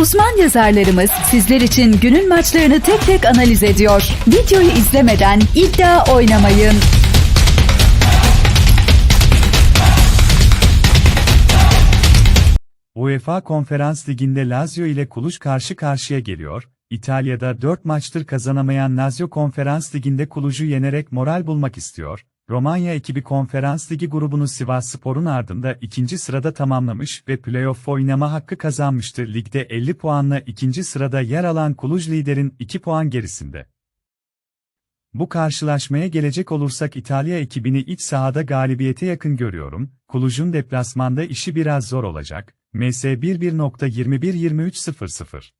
Uzman yazarlarımız sizler için günün maçlarını tek tek analiz ediyor. Videoyu izlemeden iddia oynamayın. UEFA Konferans Ligi'nde Lazio ile Kuluş karşı karşıya geliyor. İtalya'da 4 maçtır kazanamayan Lazio Konferans Ligi'nde Kuluş'u yenerek moral bulmak istiyor. Romanya ekibi Konferans Ligi grubunu Sivas Spor'un ardında ikinci sırada tamamlamış ve playoff oynama hakkı kazanmıştı. Ligde 50 puanla ikinci sırada yer alan Kuluj liderin 2 puan gerisinde. Bu karşılaşmaya gelecek olursak İtalya ekibini iç sahada galibiyete yakın görüyorum. Kuluj'un deplasmanda işi biraz zor olacak. MS 11.21-23.00